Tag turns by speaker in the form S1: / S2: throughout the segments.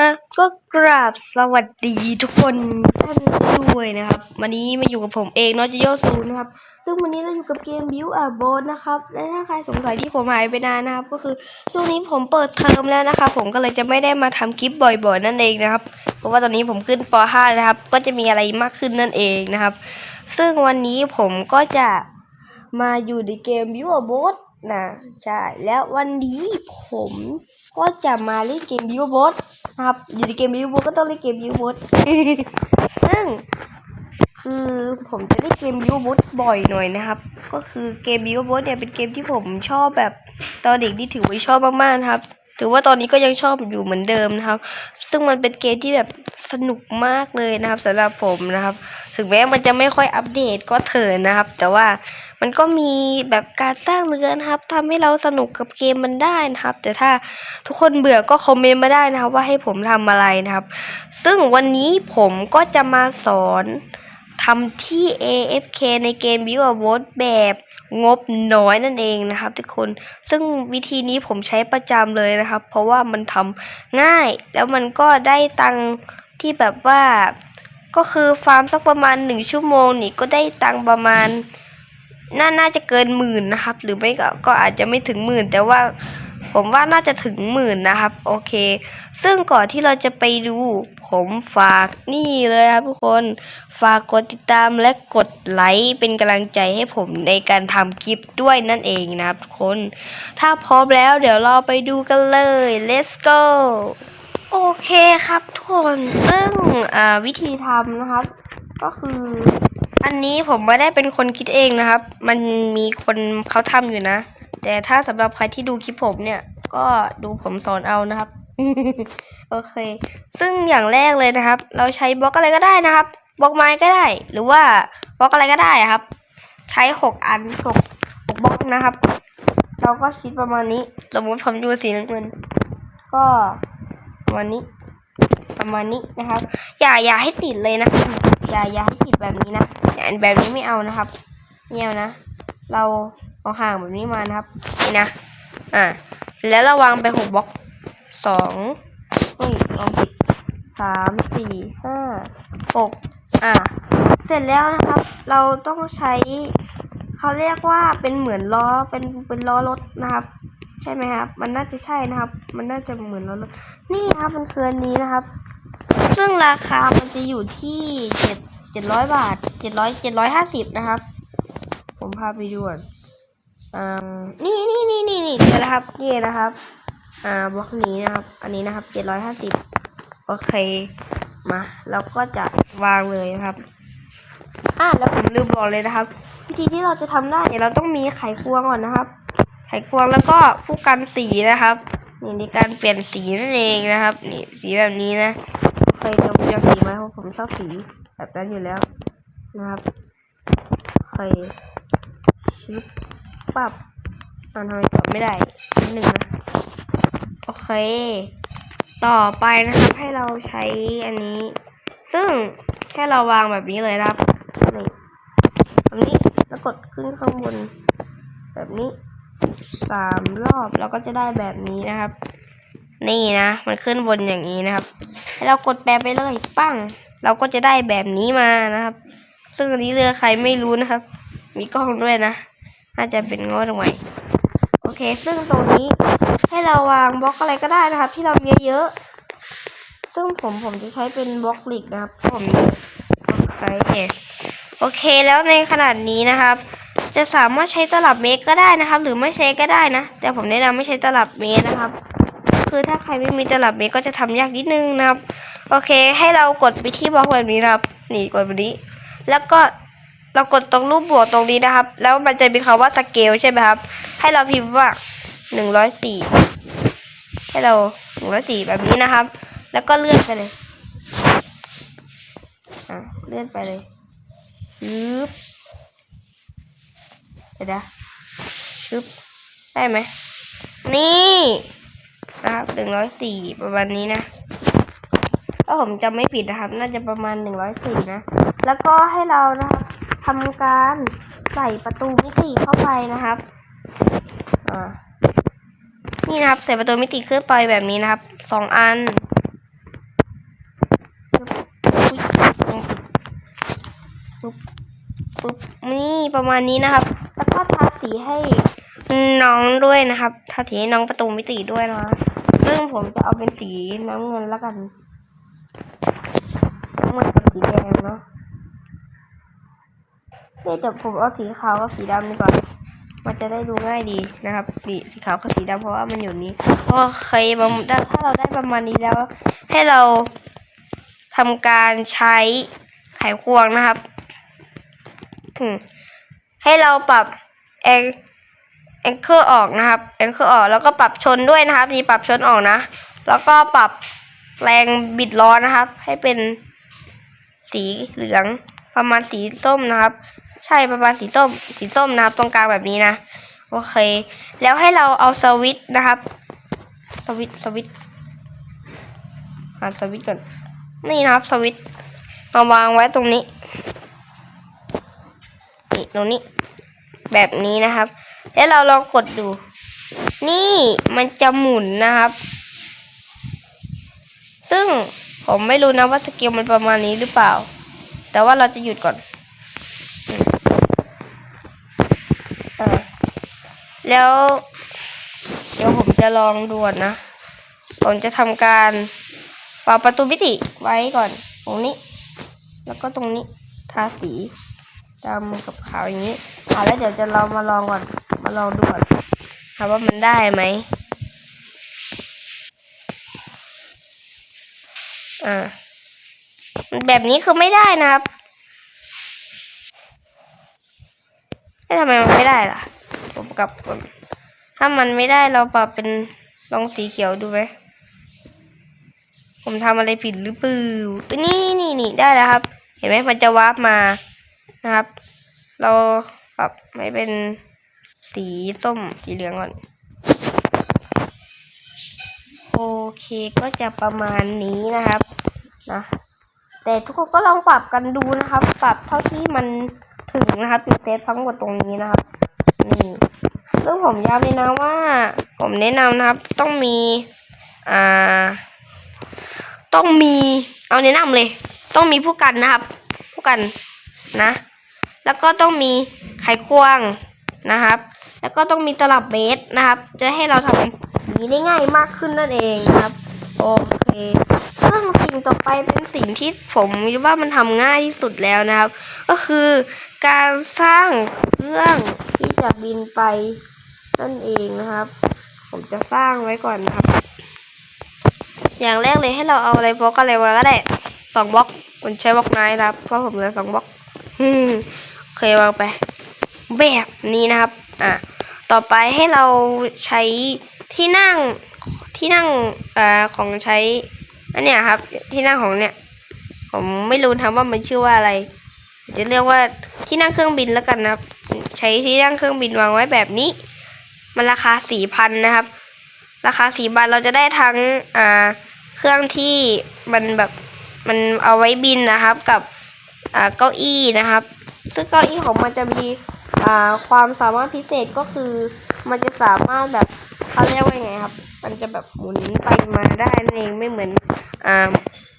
S1: อะก็กราบสวัสดีทุกคนท่านด้วยนะครับ วันนี้มาอยู่กับผมเองเนอจิโยซูนะครับ ซึ่งวันนี้เราอยู่กับเกมบิวอาโบนนะครับ และถ้าใครสงสัยที่ผมหายไปนานนะครับ ก็คือช่วงนี้ผมเปิดเทอมแล้วนะครับ ผมก็เลยจะไม่ได้มาทำคลิปบ่อยๆ นั่นเองนะครับ เพราะว่าตอนนี้ผมขึ้นป .5 นะครับ ก็จะมีอะไรมากขึ้นนั่นเองนะครับ ซึ่งวันนี้ผมก็จะมาอยู่ในเกมบิวอาโบนนะใช่แล้ววันนี้ผม ก็จะมาเล่นเกมบิวบอาโบนะครับ อยู่ในเกมบิวบูก็ต้องเล่นเกมบิวบูซึ่งคือผมจะเล่นเกมบิวบูบ่อยหน่อยนะครับ ก็คือเกมบิวบูเนี่ยเป็นเกมที่ผมชอบแบบตอนเด็กที่ถือว่าชอบมากๆนะครับ ถือว่าตอนนี้ก็ยังชอบอยู่เหมือนเดิมนะครับ ซึ่งมันเป็นเกมที่แบบสนุกมากเลยนะครับสำหรับผมนะครับ ถึงแม้มันจะไม่ค่อยอัปเดตก็เถอะนะครับ แต่ว่า มันก็มีแบบการสร้างเรือนะครับทำให้เราสนุกกับเกมมันได้นะครับ แต่ถ้าทุกคนเบื่อก็คอมเมนต์มาได้นะครับ ว่าให้ผมทำอะไรนะครับ ซึ่งวันนี้ผมก็จะมาสอนทำที่ AFK ในเกม Build a Boat แบบงบน้อยนั่นเองนะครับ ทุกคน ซึ่งวิธีนี้ผมใช้ประจำเลยนะครับ เพราะว่ามันทำง่าย แล้วมันก็ได้ตังที่แบบว่า ก็คือฟาร์มสักประมาณหนึ่งชั่วโมงนี่ก็ได้ตังประมาณ น่าน่าจะเกินหมื่นนะครับ หรือไม่ก็ก็อาจจะไม่ถึงหมื่น แต่ว่าผมว่าน่าจะถึงหมื่นนะครับ โอเค ซึ่งก่อนที่เราจะไปดู ผมฝากนี่เลยครับทุกคนฝากกดติดตามและกดไลค์เป็นกำลังใจให้ผมในการทำคลิปด้วยนั่นเองนะครับทุกคน ถ้าพร้อมแล้วเดี๋ยวเราไปดูกันเลย let's go โอเคครับทุกคนซึ่งอ่าวิธีทำนะครับ ก็คือ อันนี้ผมไม่ได้เป็นคนคิดเองนะครับ มันมีคนเขาทำอยู่นะ แต่ถ้าสำหรับใครที่ดูคลิปผมเนี่ย ก็ดูผมสอนเอานะครับ โอเค ซึ่งอย่างแรกเลยนะครับ เราใช้บล็อกอะไรก็ได้นะครับ บล็อกไม้ก็ได้ หรือว่าบล็อกอะไรก็ได้ครับ ใช้หกอันหกหกบล็อกนะครับ เราก็คิดประมาณนี้ สมมติผมดูสีน้ำเงิน ก็ประมาณนี้ ประมาณนี้นะครับ อย่าอย่าให้ติดเลยนะครับอย่าอย่าให้ติดแบบนี้นะอย่าแบบนี้ไม่เอานะครับไม่เอานะ เราเอาห่างแบบนี้มานะครับนี่นะอ่าแล้วราวางไปหกบล็อกสองอุ้ยลองผิดสามสี่ห้าหกอ่าเสร็จแล้วนะครับ เราต้องใช้เขาเรียกว่าเป็นเหมือนล้อเป็นเป็นล้อรถนะครับ ใช่ไหมครับ มันน่าจะใช่นะครับ มันน่าจะเหมือนล้อรถนี่ครับมันคืออันนี้นะครับ ซึ่งราคามันจะอยู่ที่เจ็ดเจ็ดร้อยบาทเจ็ดร้อยเจ็ดร้อยห้าสิบนะครับ ผมพาไปดูก่อนอ่านี่นี่นี่นี่นี่เจอแล้วครับนี่นะครับ อ่าบล็อกนี้นะครับ อันนี้นะครับเจ็ดร้อยห้าสิบโอเคมาเราก็จะวางเลยนะครับอ่าแล้วผมลืมบอกเลยนะครับ วิธีที่เราจะทำได้เนี่ยเราต้องมีไขควงก่อนนะครับ ไขควงแล้วก็ผู้กันสีนะครับนี่ในการเปลี่ยนสีนั่นเองนะครับ นี่สีแบบนี้นะ เคยจะเลือกสีไหมเพราะผมชอบสีแบบนั้นอยู่แล้วนะครับเคยชึบปับอ่านทำไมตอบไม่ได้นิดหนึ่งนะ โอเค ต่อไปนะครับให้เราใช้อันนี้ ซึ่งแค่เราวางแบบนี้เลยนะครับนี่แบบนี้แล้วกดขึ้นข้างบน แบบนี้สามรอบเราก็จะได้แบบนี้นะครับ นี่นะ มันขึ้นบนอย่างนี้นะครับ เรากดแปลไปเลยปั้ง เราก็จะได้แบบนี้มานะครับ ซึ่งอันนี้เรือใครไม่รู้นะครับ มีกล้องด้วยนะ น่าจะเป็นงดใหม่โอเค ซึ่งตรงนี้ให้เราวางบล็อกอะไรก็ได้นะครับ ที่เรามีเยอะๆ ซึ่งผมผมจะใช้เป็นบล็อกเหล็กนะครับผมโอเคโอเคแล้วในขนาดนี้นะครับ จะสามารถใช้ตลับเมตรก็ได้นะครับ หรือไม่ใช้ก็ได้นะ แต่ผมแนะนำไม่ใช้ตลับเมตรนะครับ คือถ้าใครไม่มีตลับเมตรก็จะทำยากนิดนึงนะครับ โอเค ให้เรากดไปที่บล็อกแบบนี้นะครับ นี่กดแบบนี้ แล้วก็เรากดตรงรูปบวกตรงนี้นะครับ แล้วมันจะมีคำว่าสเกลใช่ไหมครับ ให้เราพิมพ์ว่าหนึ่งร้อยสี่ให้เราหนึ่งร้อยสี่แบบนี้นะครับ แล้วก็เลื่อนไปเลยอะเลื่อนไปเลยยึบเดี๋ยวนะชึบได้ไหมนี่ นะครับหนึ่งร้อยสี่ประมาณนี้นะถ้าผมจำไม่ผิดนะครับ น่าจะประมาณหนึ่งร้อยสี่นะ แล้วก็ให้เรานะครับทำการใส่ประตูมิติเข้าไปนะครับอ่านี่นะครับ ใส่ประตูมิติขึ้นไปแบบนี้นะครับสองอันปุ๊บปุ๊บนี่ประมาณนี้นะครับ แล้วก็ทาสีให้น้องด้วยนะครับ ทาสีน้องประตูมิติด้วยนะซึ่งผมจะเอาเป็นสีน้ำเงินแล้วกันน้ำเงินกับสีแดงเนาะเนี่ยแต่ผมเอาสีขาวกับสีดำดีกว่ามันจะได้ดูง่ายดีนะครับสีสีขาวกับสีดำเพราะว่ามันอยู่นี้โอเคมาถ้าเราได้ประมาณนี้แล้ว ให้เราทำการใช้ไขควงนะครับให้เราปรับแอง แองเกอร์ออกนะครับแองเกอร์ออกแล้วก็ปรับชนด้วยนะครับนี่ปรับชนออกนะ แล้วก็ปรับแรงบิดล้อนะครับ ให้เป็นสีเหลืองประมาณสีส้มนะครับ ใช่ประมาณสีส้ม สีส้มนะครับ ตรงกลางแบบนี้นะโอเค แล้วให้เราเอาสวิตนะครับ สวิตสวิตหาสวิตก่อนนี่นะครับสวิตมาวางไว้ตรงนี้นี่ตรงนี้ แบบนี้นะครับ แล้วเราลองกดดู นี่มันจะหมุนนะครับ ซึ่งผมไม่รู้นะว่าสเกลมันประมาณนี้หรือเปล่า แต่ว่าเราจะหยุดก่อนอแล้วเดี๋ยวผมจะลองดูก่อนนะ ผมจะทำการปรับประตูมิติไว้ก่อน ตรงนี้ แล้วก็ตรงนี้ ทาสีดำกับขาวอย่างนี้อ่าแล้วเดี๋ยวจะเรามาลองก่อน ลองดูก่อนค่ะว่ามันได้ไหมอ่าแบบนี้คือไม่ได้นะครับทำไมมันไม่ได้ล่ะผมกลับก่อนถ้ามันไม่ได้เราปรับเป็นลองสีเขียวดูไหมผมทำอะไรผิดหรือเปล่าเอ้ยนี่นี่นี่ได้แล้วครับ เห็นไหมมันจะวาร์ปมานะครับ เราปรับให้เป็น สีส้มสีเหลืองก่อน โอเคก็จะประมาณนี้นะครับนะแต่ทุกคนก็ลองปรับกันดูนะครับ ปรับเท่าที่มันถึงนะครับอยู่เซฟทั้งหมดตรงนี้นะครับ นี่ซึ่งผมย้ำเลยนะว่า ผมแนะนำนะครับ ต้องมีอ่าต้องมีเอาแนะนำเลย ต้องมีผู้กันนะครับ ผู้กันนะ แล้วก็ต้องมีไขควงนะครับ แล้วก็ต้องมีตลับเมตรนะครับ จะให้เราทำงนี้ได้ง่ายมากขึ้นนั่นเองครับ โอเคซึ่งสิ่งต่อไปเป็นสิ่งที่ผมคิดว่ามันทำง่ายที่สุดแล้วนะครับ ก็คือการสร้างเครื่องที่จะบินไปนั่นเองนะครับ ผมจะสร้างไว้ก่อนนะครับ อย่างแรกเลยให้เราเอาอะไรบล็อกอะไรมาก็ได้สองบล็อกผมใช้บล็อกไม้นะครับเพราะผมเหลือสองบล็อกโอเควางไป แบบนี้นะครับ อะ ต่อไปให้เราใช้ที่นั่งที่นั่งเอ่อของใช้อันเนี้ยครับ ที่นั่งของเนี่ย ผมไม่รู้ทำว่ามันชื่อว่าอะไร จะเรียกว่าที่นั่งเครื่องบินแล้วกันนะครับ ใช้ที่นั่งเครื่องบินวางไว้แบบนี้ มันราคาสี่พันนะครับ ราคาสี่บาทเราจะได้ทั้งอ่าเครื่องที่มันแบบมันเอาไว้บินนะครับ กับอ่าเก้าอี้นะครับ ซึ่งเก้าอี้ของมันจะมี อ่าความสามารถพิเศษก็คือ มันจะสามารถแบบเขาเรียกว่าไงครับ มันจะแบบหมุนไปมาได้นั่นเองไม่เหมือนอ่า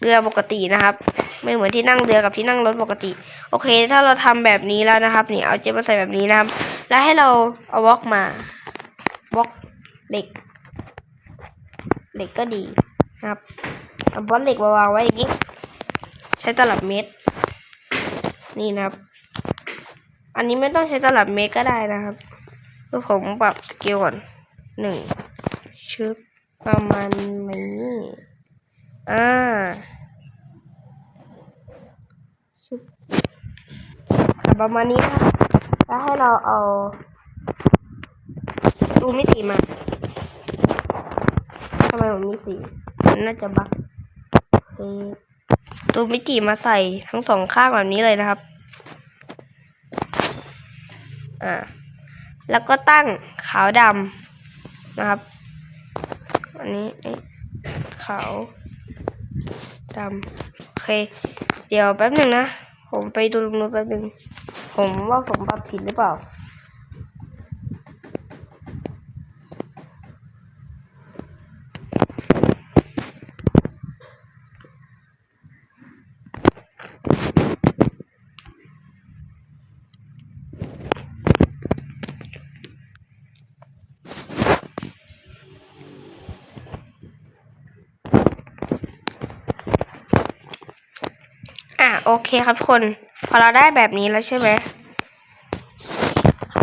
S1: เรือปกตินะครับ ไม่เหมือนที่นั่งเรือกับที่นั่งรถปกติ โอเค ถ้าเราทำแบบนี้แล้วนะครับนี่เอาเจลมาใส่แบบนี้นะครับ แล้วให้เราเอาวอกมาบล็อกเหล็กเหล็กก็ดีนะครับเอาบล็อกเหล็กมาวางไว้อย่างนี้ ใช้ตลับเมตรนี่นะครับ อันนี้ไม่ต้องใช้ตลับเมตรก็ได้นะครับคือผมปรับสเกลก่อนหนึ่งชึบประมาณนี้อ่าชึบประมาณนี้นะแล้วให้เราเอาดูมิติมาทำไมผมมีสีมันน่าจะบักเอ๊ะดูมิติมาใส่ทั้งสองข้างแบบนี้เลยนะครับ อ่าแล้วก็ตั้งขาวดำนะครับ อันนี้เอ๊ะขาวดำโอเค เดี๋ยวแป๊บหนึ่งนะ ผมไปดูลุงนู้นแป๊บหนึ่งผมว่าผมปรับผิดหรือเปล่า โอเคครับทุกคน พอเราได้แบบนี้แล้วใช่ไหม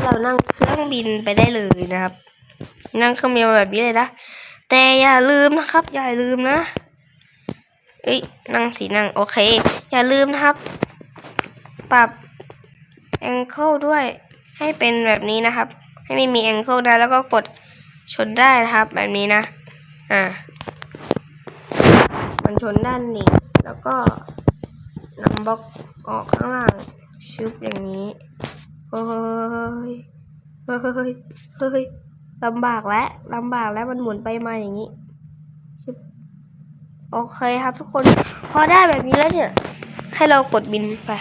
S1: เรานั่งเครื่องบินไปได้เลยนะครับ นั่งเครื่องบินแบบนี้เลยนะ แต่อย่าลืมนะครับ อย่าลืมนะเอ้ยนั่งสีนั่งโอเค อย่าลืมนะครับ ปรับแองเกิลด้วยให้เป็นแบบนี้นะครับ ให้ไม่มีแองเกิลนะแล้วก็กดชนได้นะครับ แบบนี้นะ อ่า มันชนด้านนี้ แล้วก็ นำบล็อกออกข้างล่างชึบอย่างนี้เฮ้ยเฮ้ยเฮ้ยลำบากแล้วลำบากแล้วมันหมุนไปมาอย่างนี้ชึบโอเคครับทุกคน พอได้แบบนี้แล้วเนี่ย ให้เรากดบินไป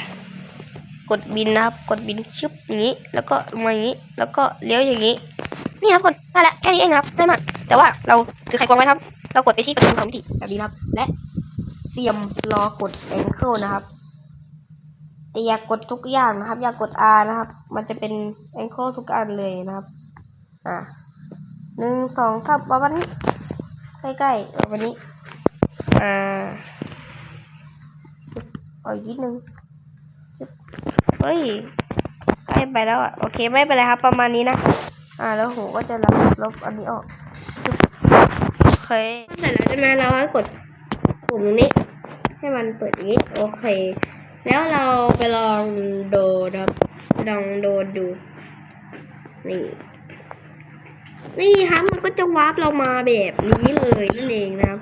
S1: กดบินนะครับ กดบินชึบอย่างนี้ แล้วก็มาอย่างนี้ แล้วก็เลี้ยวอย่างนี้ นี่ครับคนนั่นแหละแค่นี้เองครับได้มากแต่ว่าเราถือไขควงไว้ครับ เรากดไปที่ประตูของมิติแบบนี้ครับ และ เตรียมรอกด ankle นะครับ แต่อย่ากดทุกอย่างนะครับ อย่ากกด R นะครับ มันจะเป็น ankle ทุกอันเลยนะครับ อ่าหนึ่งสองสามประมาณนี้ ใกล้ๆประมาณนี้ อ่าเอาอีกนิดนึงเฮ้ยใกล้ไปแล้วอะ โอเคไม่เป็นไรครับ ประมาณนี้นะ อ่า แล้วผมก็จะลบลบอันนี้ออกโอเคเสร็จแล้วใช่ไหมเราให้กด ปุ่มนี้ ให้มันเปิดนี้โอเค แล้วเราไปลองโดดับลองโดดดูนี่นี่ครับมันก็จะวาร์ปเรามาแบบนี้เลยนั่นเองนะครับ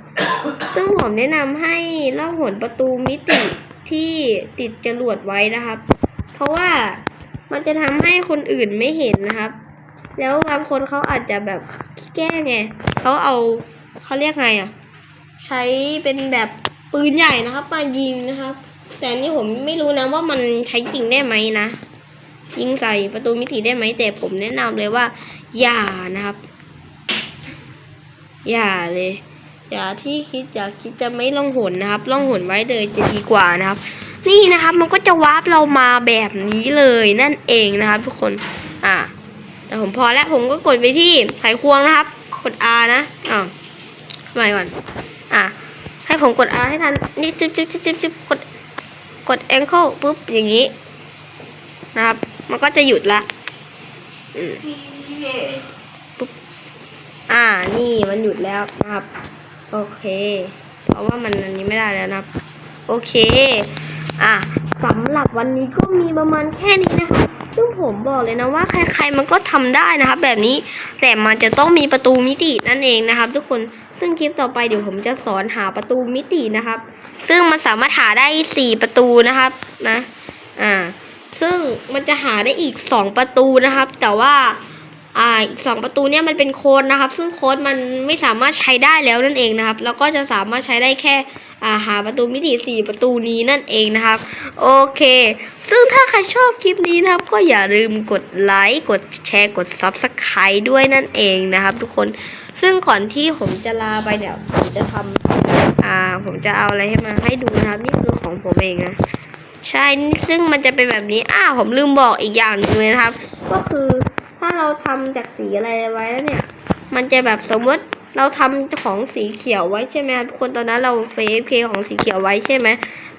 S1: ซึ่งผมแนะนำให้ล่องหนประตูมิติที่ติดจรวดไว้นะครับ เพราะว่ามันจะทำให้คนอื่นไม่เห็นนะครับ แล้วบางคนเขาอาจจะแบบแก้ไงเขาเอาเขาเรียกไงอะ ใช้เป็นแบบปืนใหญ่นะครับ มายิงนะครับ แต่นี่ผมไม่รู้นะว่ามันใช้จริงได้ไหมนะ ยิงใส่ประตูมิติได้ไหมแต่ผมแนะนำเลยว่า อย่านะครับ อย่าเลย อย่าที่คิดอย่าคิดจะไม่ล่องหนนะครับล่องหนไว้เลยจะดีกว่านะครับ นี่นะครับมันก็จะวาร์ปเรามาแบบนี้เลยนั่นเองนะครับทุกคนอ่าแต่ผมพอแล้วผมก็กดไปที่ไขควงนะครับ กด R นะอ้าวทำไมก่อน อะ ให้ผมกด R ให้ทัน นี่จึ๊บจึ๊บจึ๊บจึ๊บจึ๊บกด กด ankle ปุ๊บ อย่างนี้ นะครับ มันก็จะหยุดละอืมปุ๊บ อ่า นี่มันหยุดแล้วนะครับ โอเค เพราะว่ามันอันนี้ไม่ได้แล้วนะครับ โอเค อะสำหรับวันนี้ก็มีประมาณแค่นี้นะคะ ซึ่งผมบอกเลยนะว่าใครๆมันก็ทำได้นะครับ แบบนี้แต่มันจะต้องมีประตูมิตินั่นเองนะครับ ทุกคนซึ่งคลิปต่อไปเดี๋ยวผมจะสอนหาประตูมิตินะครับ ซึ่งมันสามารถหาได้ 4 ประตูนะครับนะอ่าซึ่งมันจะหาได้อีก 2 ประตูนะครับ แต่ว่า อ่าอีกสองประตูเนี่ยมันเป็นโค้ดนะครับ ซึ่งโค้ดมันไม่สามารถใช้ได้แล้วนั่นเองนะครับ แล้วก็จะสามารถใช้ได้แค่อ่าหาประตูมิติสี่ประตูนี้นั่นเองนะครับ โอเค ซึ่งถ้าใครชอบคลิปนี้นะครับ ก็อย่าลืมกดไลค์กดแชร์กด Subscribe ด้วยนั่นเองนะครับ ทุกคนซึ่งก่อนที่ผมจะลาไปเดี๋ยวผมจะทำอ่าผมจะเอาอะไรให้มาให้ดูนะครับ นี่คือของผมเองนะใช่ซึ่งมันจะเป็นแบบนี้อ้าวผมลืมบอกอีกอย่างหนึ่งเลยนะครับ ก็คือ ถ้าเราทำจากสีอะไรไว้แล้วเนี่ย มันจะแบบสมมติเราทำของสีเขียวไว้ใช่ไหมคนตอนนั้นเราเฟซเคของสีเขียวไว้ใช่ไหม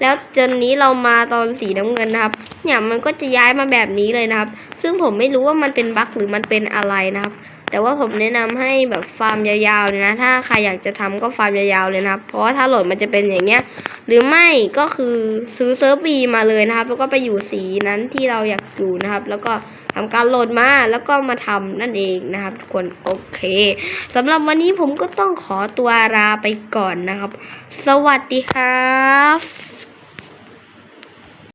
S1: แล้วจนนี้เรามาตอนสีน้ำเงินนะครับ เนี่ยมันก็จะย้ายมาแบบนี้เลยนะครับ ซึ่งผมไม่รู้ว่ามันเป็นบั๊กหรือมันเป็นอะไรนะครับ แต่ว่าผมแนะนำให้แบบฟาร์มยาวๆเลยนะ ถ้าใครอยากจะทำก็ฟาร์มยาวๆเลยนะครับ เพราะว่าถ้าโหลดมันจะเป็นอย่างเงี้ย หรือไม่ก็คือซื้อเซิร์ฟบีมาเลยนะครับ แล้วก็ไปอยู่สีนั้นที่เราอยากอยู่นะครับ แล้วก็ทำการโหลดมาแล้วก็มาทำนั่นเองนะครับทุกคนโอเคสำหรับวันนี้ผมก็ต้องขอตัวลาไปก่อนนะครับ สวัสดีครับ